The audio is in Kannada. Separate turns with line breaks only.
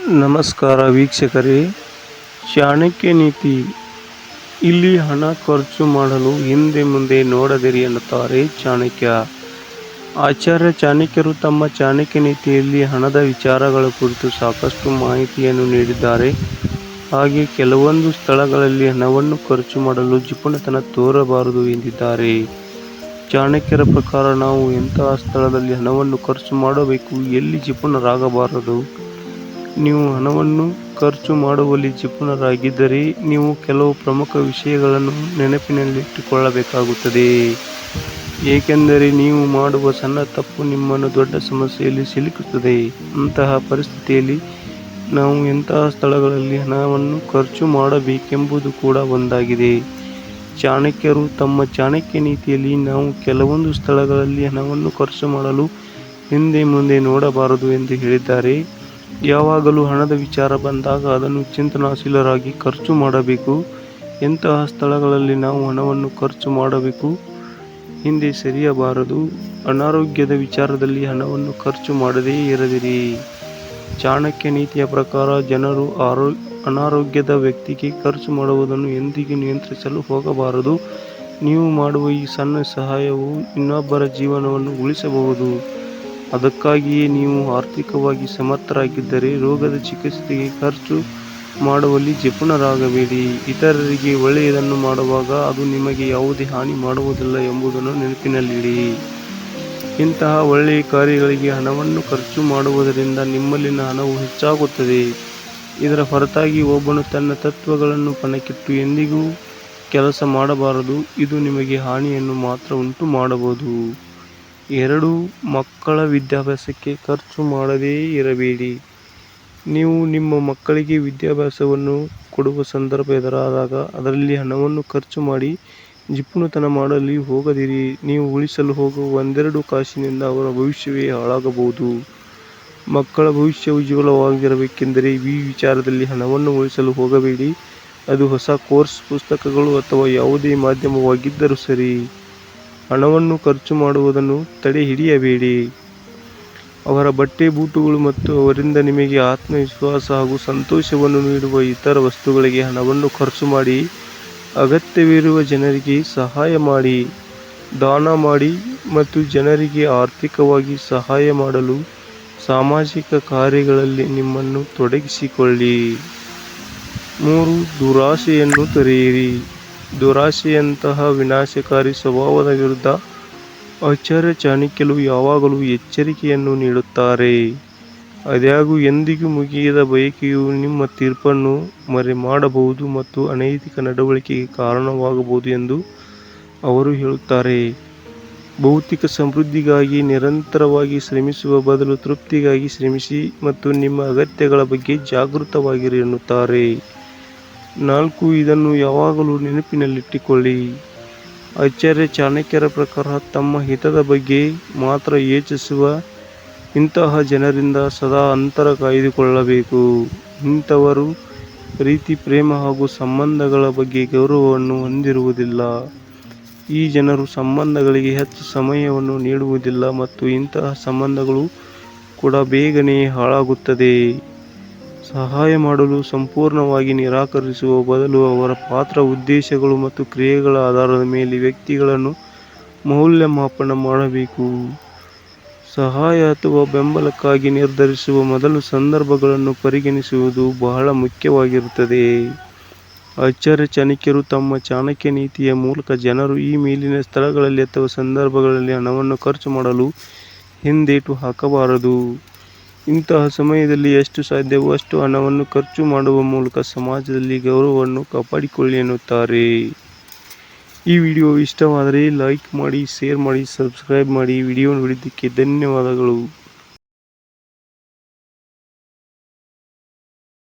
ನಮಸ್ಕಾರ ವೀಕ್ಷಕರೇ. ಚಾಣಕ್ಯ ನೀತಿ. ಇಲ್ಲಿ ಹಣ ಖರ್ಚು ಮಾಡಲು ಹಿಂದೆ ಮುಂದೆ ನೋಡದಿರಿ ಎನ್ನುತ್ತಾರೆ ಚಾಣಕ್ಯ. ಆಚಾರ್ಯ ಚಾಣಕ್ಯರು ತಮ್ಮ ಚಾಣಕ್ಯ ನೀತಿಯಲ್ಲಿ ಹಣದ ವಿಚಾರಗಳ ಕುರಿತು ಸಾಕಷ್ಟು ಮಾಹಿತಿಯನ್ನು ನೀಡಿದ್ದಾರೆ. ಹಾಗೆ ಕೆಲವೊಂದು ಸ್ಥಳಗಳಲ್ಲಿ ಹಣವನ್ನು ಖರ್ಚು ಮಾಡಲು ಜಿಪುಣತನ ತೋರಬಾರದು ಎಂದಿದ್ದಾರೆ. ಚಾಣಕ್ಯರ ಪ್ರಕಾರ ನಾವು ಎಂತಹ ಸ್ಥಳದಲ್ಲಿ ಹಣವನ್ನು ಖರ್ಚು ಮಾಡಬೇಕು, ಎಲ್ಲಿ ಜಿಪುಣರಾಗಬಾರದು? ನೀವು ಹಣವನ್ನು ಖರ್ಚು ಮಾಡುವಲ್ಲಿ ನಿಪುಣರಾಗಿದ್ದರೆ ನೀವು ಕೆಲವು ಪ್ರಮುಖ ವಿಷಯಗಳನ್ನು ನೆನಪಿನಲ್ಲಿಟ್ಟುಕೊಳ್ಳಬೇಕಾಗುತ್ತದೆ. ಏಕೆಂದರೆ ನೀವು ಮಾಡುವ ಸಣ್ಣ ತಪ್ಪು ನಿಮ್ಮನ್ನು ದೊಡ್ಡ ಸಮಸ್ಯೆಯಲ್ಲಿ ಸಿಲುಕುತ್ತದೆ. ಅಂತಹ ಪರಿಸ್ಥಿತಿಯಲ್ಲಿ ನಾವು ಎಂತಹ ಸ್ಥಳಗಳಲ್ಲಿ ಹಣವನ್ನು ಖರ್ಚು ಮಾಡಬೇಕೆಂಬುದು ಕೂಡ ಒಂದಾಗಿದೆ. ಚಾಣಕ್ಯರು ತಮ್ಮ ಚಾಣಕ್ಯ ನೀತಿಯಲ್ಲಿ ನಾವು ಕೆಲವೊಂದು ಸ್ಥಳಗಳಲ್ಲಿ ಹಣವನ್ನು ಖರ್ಚು ಮಾಡಲು ಹಿಂದೆ ಮುಂದೆ ನೋಡಬಾರದು ಎಂದು ಹೇಳಿದ್ದಾರೆ. ಯಾವಾಗಲೂ ಹಣದ ವಿಚಾರ ಬಂದಾಗ ಅದನ್ನು ಚಿಂತನಾಶೀಲರಾಗಿ ಖರ್ಚು ಮಾಡಬೇಕು. ಎಂತಹ ಸ್ಥಳಗಳಲ್ಲಿ ನಾವು ಹಣವನ್ನು ಖರ್ಚು ಮಾಡಬೇಕು? ಹಿಂದೆ ಸರಿಯಬಾರದು. ಅನಾರೋಗ್ಯದ ವಿಚಾರದಲ್ಲಿ ಹಣವನ್ನು ಖರ್ಚು ಮಾಡದೇ ಇರದಿರಿ. ಚಾಣಕ್ಯ ನೀತಿಯ ಪ್ರಕಾರ ಜನರು ಆರೋ, ಅನಾರೋಗ್ಯದ ವ್ಯಕ್ತಿಗೆ ಖರ್ಚು ಮಾಡುವುದನ್ನು ಎಂದಿಗೂ ನಿಯಂತ್ರಿಸಲು ಹೋಗಬಾರದು. ನೀವು ಮಾಡುವ ಈ ಸಣ್ಣ ಸಹಾಯವು ಇನ್ನೊಬ್ಬರ ಜೀವನವನ್ನು ಉಳಿಸಬಹುದು. ಅದಕ್ಕಾಗಿಯೇ ನೀವು ಆರ್ಥಿಕವಾಗಿ ಸಮರ್ಥರಾಗಿದ್ದರೆ ರೋಗದ ಚಿಕಿತ್ಸೆಗೆ ಖರ್ಚು ಮಾಡುವಲ್ಲಿ ಜಿಪುಣರಾಗಬೇಡಿ ಇತರರಿಗೆ ಒಳ್ಳೆಯದನ್ನು ಮಾಡುವಾಗ ಅದು ನಿಮಗೆ ಯಾವುದೇ ಹಾನಿ ಮಾಡುವುದಿಲ್ಲ ಎಂಬುದನ್ನು ನೆನಪಿನಲ್ಲಿಡಿ. ಇಂತಹ ಒಳ್ಳೆಯ ಕಾರ್ಯಗಳಿಗೆ ಹಣವನ್ನು ಖರ್ಚು ಮಾಡುವುದರಿಂದ ನಿಮ್ಮಲ್ಲಿನ ಹಣವು ಹೆಚ್ಚಾಗುತ್ತದೆ. ಇದರ ಹೊರತಾಗಿ ಒಬ್ಬನು ತನ್ನ ತತ್ವಗಳನ್ನು ಪಣಕ್ಕಿಟ್ಟು ಎಂದಿಗೂ ಕೆಲಸ ಮಾಡಬಾರದು. ಇದು ನಿಮಗೆ ಹಾನಿಯನ್ನು ಮಾತ್ರ ಉಂಟು ಮಾಡಬಹುದು ಎರಡು ಮಕ್ಕಳ ವಿದ್ಯಾಭ್ಯಾಸಕ್ಕೆ ಖರ್ಚು ಮಾಡದೇ ಇರಬೇಡಿ. ನೀವು ನಿಮ್ಮ ಮಕ್ಕಳಿಗೆ ವಿದ್ಯಾಭ್ಯಾಸವನ್ನು ಕೊಡುವ ಸಂದರ್ಭ ಎದುರಾದಾಗ ಅದರಲ್ಲಿ ಹಣವನ್ನು ಖರ್ಚು ಮಾಡಿ ಜಿಪುಣತನ ಮಾಡಲು ಹೋಗದಿರಿ. ನೀವು ಉಳಿಸಲು ಹೋಗುವ ಒಂದೆರಡು ಕಾಸಿನಿಂದ ಅವರ ಭವಿಷ್ಯವೇ ಹಾಳಾಗಬಹುದು. ಮಕ್ಕಳ ಭವಿಷ್ಯ ಉಜ್ವಲವಾಗಿರಬೇಕೆಂದರೆ ಈ ವಿಚಾರದಲ್ಲಿ ಹಣವನ್ನು ಉಳಿಸಲು ಹೋಗಬೇಡಿ. ಅದು ಹೊಸ ಕೋರ್ಸ್, ಪುಸ್ತಕಗಳು ಅಥವಾ ಯಾವುದೇ ಮಾಧ್ಯಮವಾಗಿದ್ದರೂ ಸರಿ. ಹಣವನ್ನು ಖರ್ಚು ಮಾಡುವುದನ್ನು ತಡೆಹಿಡಿಯಬೇಡಿ. ಅವರ ಬಟ್ಟೆ ಬೂಟುಗಳು ಮತ್ತು ಅವರಿಂದ ನಿಮಗೆ ಆತ್ಮವಿಶ್ವಾಸ ಹಾಗೂ ಸಂತೋಷವನ್ನು ನೀಡುವ ಇತರ ವಸ್ತುಗಳಿಗೆ ಹಣವನ್ನು ಖರ್ಚು ಮಾಡಿ, ಅಗತ್ಯವಿರುವ ಜನರಿಗೆ ಸಹಾಯ ಮಾಡಿ, ದಾನ ಮಾಡಿ ಮತ್ತು ಜನರಿಗೆ ಆರ್ಥಿಕವಾಗಿ ಸಹಾಯ ಮಾಡಲು ಸಾಮಾಜಿಕ ಕಾರ್ಯಗಳಲ್ಲಿ ನಿಮ್ಮನ್ನು ತೊಡಗಿಸಿಕೊಳ್ಳಿ. ಮೂರು, ದುರಾಸೆಯನ್ನು ತೊರೆಯಿರಿ ದುರಾಶೆಯಂತಹ ವಿನಾಶಕಾರಿ ಸ್ವಭಾವದ ವಿರುದ್ಧ ಆಚಾರ್ಯ ಚಾಣಕ್ಯರು ಯಾವಾಗಲೂ ಎಚ್ಚರಿಕೆಯನ್ನು ನೀಡುತ್ತಾರೆ. ಅದ್ಯಾಗೂ ಎಂದಿಗೂ ಮುಗಿಯದ ಬಯಕೆಯು ನಿಮ್ಮ ತೀರ್ಪನ್ನು ಮರೆಮಾಡಬಹುದು ಮತ್ತು ಅನೈತಿಕ ನಡವಳಿಕೆಗೆ ಕಾರಣವಾಗಬಹುದು ಎಂದು ಅವರು ಹೇಳುತ್ತಾರೆ. ಭೌತಿಕ ಸಮೃದ್ಧಿಗಾಗಿ ನಿರಂತರವಾಗಿ ಶ್ರಮಿಸುವ ಬದಲು ತೃಪ್ತಿಗಾಗಿ ಶ್ರಮಿಸಿ ಮತ್ತು ನಿಮ್ಮ ಅಗತ್ಯಗಳ ಬಗ್ಗೆ ಜಾಗೃತವಾಗಿರಿ ಎನ್ನುತ್ತಾರೆ. ನಾಲ್ಕು, ಇದನ್ನು ಯಾವಾಗಲೂ ನೆನಪಿನಲ್ಲಿಟ್ಟುಕೊಳ್ಳಿ. ಆಚಾರ್ಯ ಚಾಣಕ್ಯರ ಪ್ರಕಾರ ತಮ್ಮ ಹಿತದ ಬಗ್ಗೆ ಮಾತ್ರ ಯೋಚಿಸುವ ಇಂತಹ ಜನರಿಂದ ಸದಾ ಅಂತರ ಕಾಯ್ದುಕೊಳ್ಳಬೇಕು. ಇಂಥವರು ಪ್ರೀತಿ, ಪ್ರೇಮ ಹಾಗೂ ಸಂಬಂಧಗಳ ಬಗ್ಗೆ ಗೌರವವನ್ನು ಹೊಂದಿರುವುದಿಲ್ಲ. ಈ ಜನರು ಸಂಬಂಧಗಳಿಗೆ ಹೆಚ್ಚು ಸಮಯವನ್ನು ನೀಡುವುದಿಲ್ಲ ಮತ್ತು ಇಂತಹ ಸಂಬಂಧಗಳು ಕೂಡ ಬೇಗನೆ ಹಾಳಾಗುತ್ತದೆ. ಸಹಾಯ ಮಾಡಲು ಸಂಪೂರ್ಣವಾಗಿ ನಿರಾಕರಿಸುವ ಬದಲು ಅವರ ಪಾತ್ರ, ಉದ್ದೇಶಗಳು ಮತ್ತು ಕ್ರಿಯೆಗಳ ಆಧಾರದ ಮೇಲೆ ವ್ಯಕ್ತಿಗಳನ್ನು ಮೌಲ್ಯಮಾಪನ ಮಾಡಬೇಕು. ಸಹಾಯ ಅಥವಾ ಬೆಂಬಲಕ್ಕಾಗಿ ನಿರ್ಧರಿಸುವ ಮೊದಲು ಸಂದರ್ಭಗಳನ್ನು ಪರಿಗಣಿಸುವುದು ಬಹಳ ಮುಖ್ಯವಾಗಿರುತ್ತದೆ. ಆಚಾರ್ಯ ಚಾಣಕ್ಯರು ತಮ್ಮ ಚಾಣಕ್ಯ ನೀತಿಯ ಮೂಲಕ ಜನರು ಈ ಮೇಲಿನ ಸ್ಥಳಗಳಲ್ಲಿ ಅಥವಾ ಸಂದರ್ಭಗಳಲ್ಲಿ ಹಣವನ್ನು ಖರ್ಚು ಮಾಡಲು ಹಿಂದೇಟು ಹಾಕಬಾರದು. ಇಂತಹ ಸಮಯದಲ್ಲಿ ಎಷ್ಟು ಸಾಧ್ಯವೋ ಅಷ್ಟು ಹಣವನ್ನು ಖರ್ಚು ಮಾಡುವ ಮೂಲಕ ಸಮಾಜದಲ್ಲಿ ಗೌರವವನ್ನು ಕಾಪಾಡಿಕೊಳ್ಳಿ ಎನ್ನುತ್ತಾರೆ. ಈ ವಿಡಿಯೋ ಇಷ್ಟವಾದರೆ ಲೈಕ್ ಮಾಡಿ, ಶೇರ್ ಮಾಡಿ, ಸಬ್ಸ್ಕ್ರೈಬ್ ಮಾಡಿ. ವಿಡಿಯೋ ನೋಡಿದ್ದಕ್ಕೆ ಧನ್ಯವಾದಗಳು.